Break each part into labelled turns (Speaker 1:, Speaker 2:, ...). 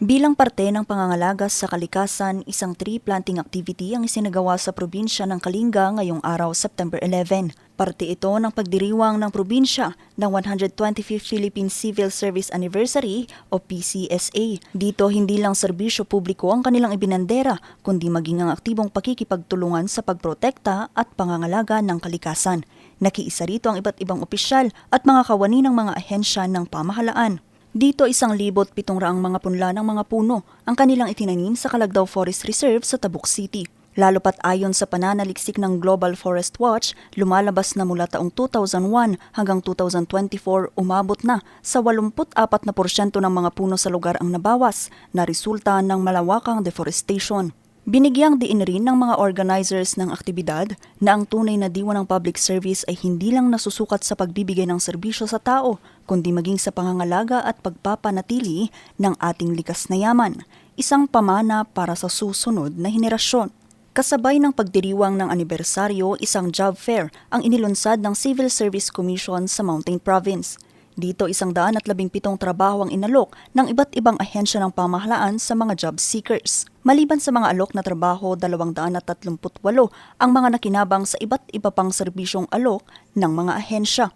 Speaker 1: Bilang parte ng pangangalaga sa kalikasan, isang tree planting activity ang isinagawa sa probinsya ng Kalinga ngayong araw September 11. Parte ito ng pagdiriwang ng probinsya ng 125th Philippine Civil Service Anniversary o PCSA. Dito hindi lang serbisyo publiko ang kanilang ibinandera, kundi maging ang aktibong pakikipagtulungan sa pagprotekta at pangangalaga ng kalikasan. Nakiisa rito ang iba't ibang opisyal at mga kawani ng mga ahensya ng pamahalaan. Dito isang libot pitong raang mga punla ng mga puno ang kanilang itinanim sa Kalagdaw Forest Reserve sa Tabuk City. Lalo pat ayon sa pananaliksik ng Global Forest Watch, lumalabas na mula taong 2001 hanggang 2024 umabot na sa 84% na porsyento ng mga puno sa lugar ang nabawas na resulta ng malawakang deforestation. Binigyang diin rin ng mga organizers ng aktibidad na ang tunay na diwa ng public service ay hindi lang nasusukat sa pagbibigay ng serbisyo sa tao, kundi maging sa pangangalaga at pagpapanatili ng ating likas na yaman, isang pamana para sa susunod na henerasyon. Kasabay ng pagdiriwang ng anibersaryo, isang job fair ang inilunsad ng Civil Service Commission sa Mountain Province. Dito isang daan at labing pitong trabaho ang inalok ng iba't ibang ahensya ng pamahalaan sa mga job seekers. Maliban sa mga alok na trabaho, dalawang daan at tatlumput walo ang mga nakinabang sa iba't iba pang serbisyong alok ng mga ahensya.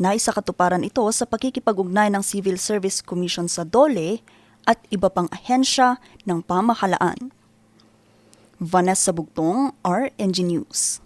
Speaker 1: Naisa katuparan ito sa pakikipag-ugnay ng Civil Service Commission sa DOLE at iba pang ahensya ng pamahalaan. Vanessa Bugtong, RNG News.